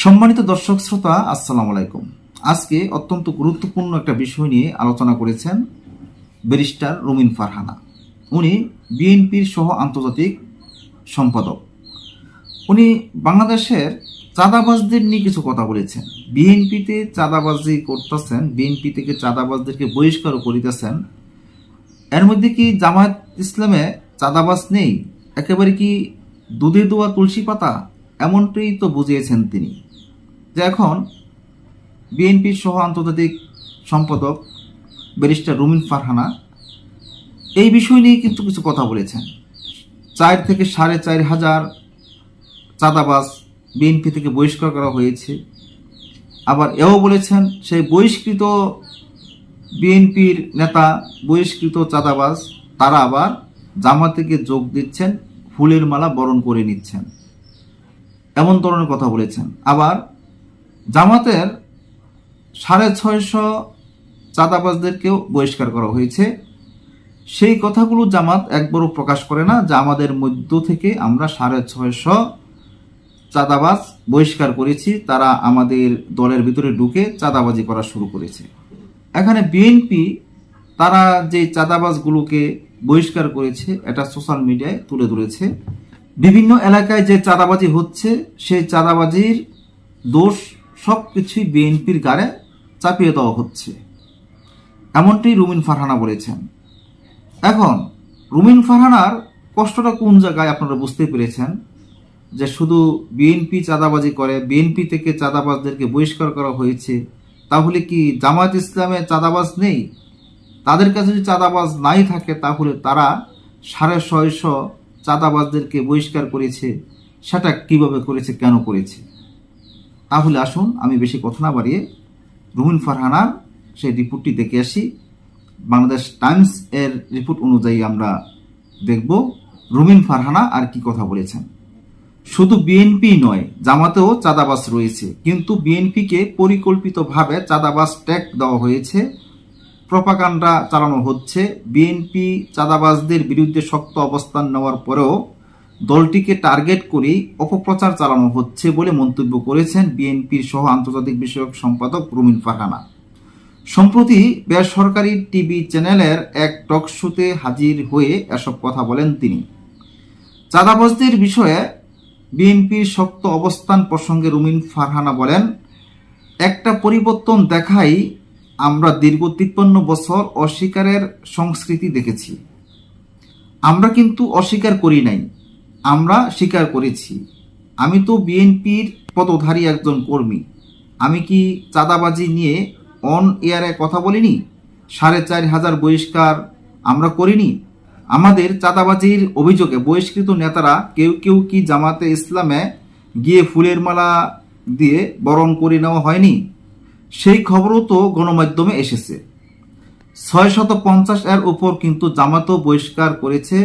সম্মানিত দর্শক শ্রোতা, আসসালামু আলাইকুম। আজকে অত্যন্ত গুরুত্বপূর্ণ একটা বিষয় নিয়ে আলোচনা করেছেন ব্যারিস্টার রুমিন ফারহানা। উনি বিএনপির সহ আন্তর্জাতিক সম্পাদক। উনি বাংলাদেশের চাঁদাবাজদের নিয়ে কিছু কথা বলেছেন। বিএনপিতে চাঁদাবাজি করতেছেন, বিএনপি থেকে চাঁদাবাজদেরকে বহিষ্কার করিতেছেন। এর মধ্যে কি জামায়াত ইসলামে চাঁদাবাজ নেই? একেবারে কি দুধে দোয়া তুলসী পাতা? এমনটাই তো বুঝিয়েছেন তিনি যে এখন বিএনপির সহ আন্তর্জাতিক সম্পাদক ব্যারিস্টার রুমিন ফারহানা এই বিষয় নিয়ে কিন্তু কিছু কথা বলেছেন। চার থেকে সাড়ে চার হাজার চাঁদাবাস বিএনপি থেকে বহিষ্কার করা হয়েছে। আবার এও বলেছেন সেই বহিষ্কৃত বিএনপির নেতা, বহিষ্কৃত চাঁদাবাজ, তারা আবার জামাতেকে যোগ দিচ্ছেন, ফুলের মালা বরণ করে নিচ্ছেন। এমন ধরনের কথা বলেছেন। আবার জামাতের সাড়ে ছয়শো চাঁদাবাজদেরকেও বহিষ্কার করা হয়েছে। সেই কথাগুলো জামাত একবারও প্রকাশ করে না, যে আমাদের মধ্য থেকে আমরা সাড়ে ছয়শো চাঁদাবাজ বহিষ্কার করেছি, তারা আমাদের দলের ভিতরে ঢুকে চাঁদাবাজি করা শুরু করেছে। এখানে বিএনপি তারা যে চাঁদাবাজগুলোকে বহিষ্কার করেছে, এটা সোশ্যাল মিডিয়ায় তুলে ধরেছে। বিভিন্ন এলাকায় যে চাঁদাবাজি হচ্ছে, সেই চাঁদাবাজির দোষ সব কিছুই বিএনপির গাড়ে চাপিয়ে দেওয়া হচ্ছে। এমনটি রুমিন ফারহানা বলেছেন। এখন, রুমিন ফারহানার কষ্টটা কোন জায়গায় আপনারা বুঝতে পেরেছেন? যে শুধু বিএনপি চাঁদাবাজি করে, বিএনপি থেকে চাঁদাবাজদেরকে বহিষ্কার করা হয়েছে, তাহলে কি জামায়াত ইসলামে চাঁদাবাজ নেই? তাদের কাছে যদি চাঁদাবাজ নাই থাকে, তাহলে তারা সাড়ে ছয়শো চাঁদাবাজদেরকে বহিষ্কার করেছে, সেটা কীভাবে করেছে, কেন করেছে? তাহলে আসুন আমি বেশি কথা না বাড়িয়ে রুমিন ফারহানার সেই রিপোর্টটি দেখে আসি। বাংলাদেশ টাইমস এর রিপোর্ট অনুযায়ী আমরা দেখব রুমিন ফারহানা আর কি কথা বলেছেন। শুধু বিএনপি নয়, জামাতেও চাঁদাবাস রয়েছে। কিন্তু বিএনপিকে পরিকল্পিতভাবে চাঁদাবাস ট্যাগ দেওয়া হয়েছে। প্রপাকাণ্ডা চালানো হচ্ছে। বিএনপি চাঁদাবাজদের বিরুদ্ধে শক্ত অবস্থান নেওয়ার পরেও দলটিকে টার্গেট করেই অপপ্রচার চালানো হচ্ছে বলে মন্তব্য করেছেন বিএনপির সহ আন্তর্জাতিক বিষয়ক সম্পাদক রুমিন ফারহানা। সম্প্রতি বেসরকারি টিভি চ্যানেলের এক টক শোতে হাজির হয়ে এসব কথা বলেন তিনি। চাঁদাবাজদের বিষয়ে বিএনপির শক্ত অবস্থান প্রসঙ্গে রুমিন ফারহানা বলেন, একটা পরিবর্তন দেখাই আমরা দীর্ঘ তিপ্পান্ন বছর অস্বীকারের সংস্কৃতি দেখেছি। আমরা কিন্তু অস্বীকার করি নাই। আমরা স্বীকার করেছি। আমি তো বিএনপির পদধারী একজন কর্মী। আমি কি চাঁদাবাজি নিয়ে অন এয়ারে কথা বলিনি? সাড়ে চার হাজার বহিষ্কার আমরা করিনি? আমাদের চাঁদাবাজির অভিযোগে বহিষ্কৃত নেতারা কেউ কেউ কি জামাতে ইসলামে গিয়ে ফুলের মালা দিয়ে বরণ করে নেওয়া হয়নি? সেই খবরও তো গণমাধ্যমে এসেছে। ছয় শত পঞ্চাশ এর উপর কিন্তু জামাতও বহিষ্কার করেছে।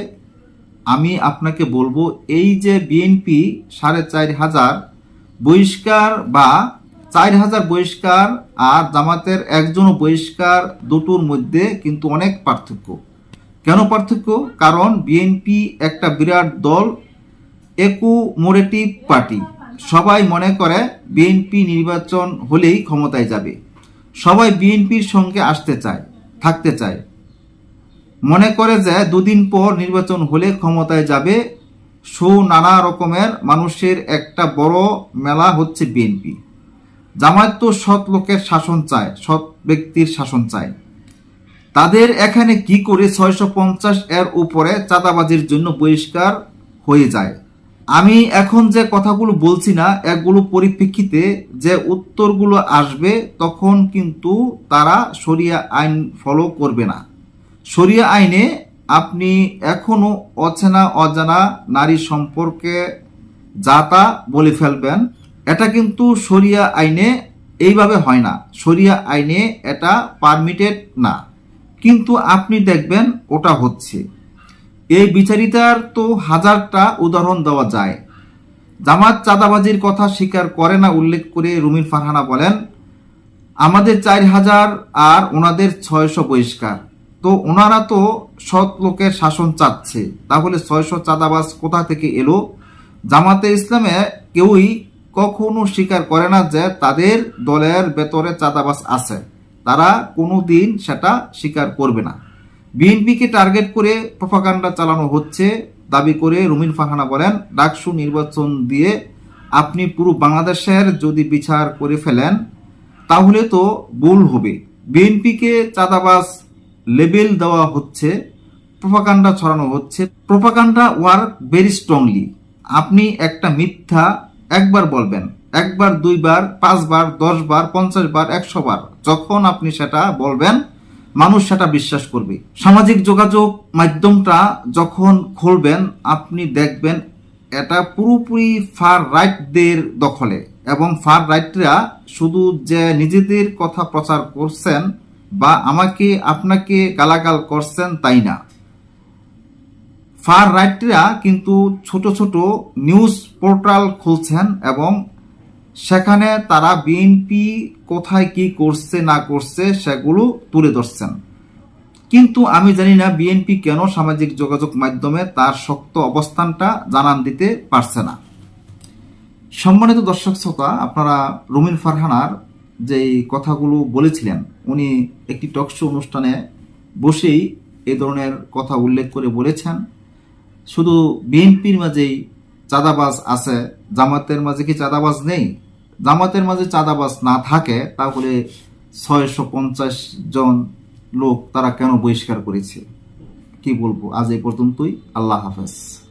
আমি আপনাকে বলব, এই যে বিএনপি সাড়ে চার হাজার বহিষ্কার বা চার হাজার বহিষ্কার আর জামাতের একজনও বহিষ্কার দুটোর মধ্যে কিন্তু অনেক পার্থক্য। কেন পার্থক্য? কারণ বিএনপি একটা বিরাট দল, একুমোরেটিভ পার্টি। সবাই মনে করে বিএনপি নির্বাচন হলেই ক্ষমতায় যাবে। সবাই বিএনপির সঙ্গে আসতে চায়, থাকতে চায়। মনে করে যে দুদিন পর নির্বাচন হলে ক্ষমতায় যাবে, সো নানা রকমের মানুষের একটা বড় মেলা হচ্ছে বিএনপি। জামায়াত তো সৎ লোকের শাসন চায়, সৎ ব্যক্তির শাসন চায়। তাদের এখানে কি করে ছয়শো পঞ্চাশ এর উপরে চাঁদাবাজির জন্য বহিষ্কার হয়ে যায়? আমি এখন যে কথাগুলো বলছি না, এগুলো পরিপ্রেক্ষিতে যে উত্তরগুলো আসবে, তখন কিন্তু তারা শরিয়া আইন ফলো করবে না। শরিয়া আইনে আপনি এখনও অচেনা, অজানা নারী সম্পর্কে যা তা বলে ফেলবেন, এটা কিন্তু শরিয়া আইনে এইভাবে হয় না। শরিয়া আইনে এটা পারমিটেড না। কিন্তু আপনি দেখবেন ওটা হচ্ছে। এই বিচারিতার তো হাজারটা উদাহরণ দেওয়া যায়। জামাত চাঁদাবাজির কথা স্বীকার করে না উল্লেখ করে রুমির ফারহানা বলেন, আমাদের চার হাজার আর ওনাদের ছয়শো বহিষ্কার। তো ওনারা তো সৎ লোকের শাসন চাচ্ছে। তাহলে ছয়শো চাঁদাবাজ কোথা থেকে এলো? জামাতে ইসলামে কেউই কখনো স্বীকার করে না যে তাদের দলের ভেতরে চাঁদাবাস আছে। তারা কোনোদিন সেটা স্বীকার করবে না। বিএনপিকে টার্গেট করে প্রপাগান্ডা চালানো হচ্ছে, দাবি করে রুমিন ফারহানা বলেন, ডাকসু নির্বাচন দিয়ে আপনি পুরো বাংলাদেশের যদি বিচার করে ফেলেন, তাহলে তো ভুল হবে। বিএনপিকে চাঁদাবাস লেবেল দেওয়া হচ্ছে, প্রপাগান্ডা ছড়ানো হচ্ছে। প্রপাগান্ডা ওয়ার্ক ভেরি স্ট্রংলি আপনি একটা মিথ্যা একবার বলবেন, একবার, দুইবার, পাঁচবার, দশবার পঞ্চাশ বার একশো বার যখন আপনি সেটা বলবেন মানুষ সেটা বিশ্বাস করবে। সামাজিক যোগাযোগ মাধ্যমটা যখন খুলবেন, আপনি দেখবেন এটা পুরোপুরি ফার রাইটদের দখলে এবং ফার রাইটরা শুধু যে নিজেদের কথা প্রচার করছেন বা আমাকে, আপনাকে গালাগাল করছেন তাই না। ফার রাইটরা কিন্তু ছোট ছোট নিউজ পোর্টাল খুলছেন এবং সেখানে তারা বিএনপি কোথায় কি করছে, না করছে, সেগুলো তুলে ধরছেন। কিন্তু আমি জানি না বিএনপি কেন সামাজিক যোগাযোগ মাধ্যমে তার শক্ত অবস্থানটা জানান দিতে পারছে না। সম্মানিত দর্শক শ্রোতা, আপনারা রুমিন ফারহানার যেই কথাগুলো বলেছিলেন, উনি একটি টকশো অনুষ্ঠানে বসেই এ ধরনের কথা উল্লেখ করে বলেছেন। শুধু বিএনপির মাঝেই চাঁদাবাজ আছে, জামাতের মাঝে কি চাঁদাবাজ নেই? জামাতের মাঝে চাঁদাবাজ না থাকে, তাহলে ছয়শো পঞ্চাশ জন লোক তারা কেন বহিষ্কার করেছে? কি বলব? আজ এই পর্যন্তই। আল্লাহ হাফেজ।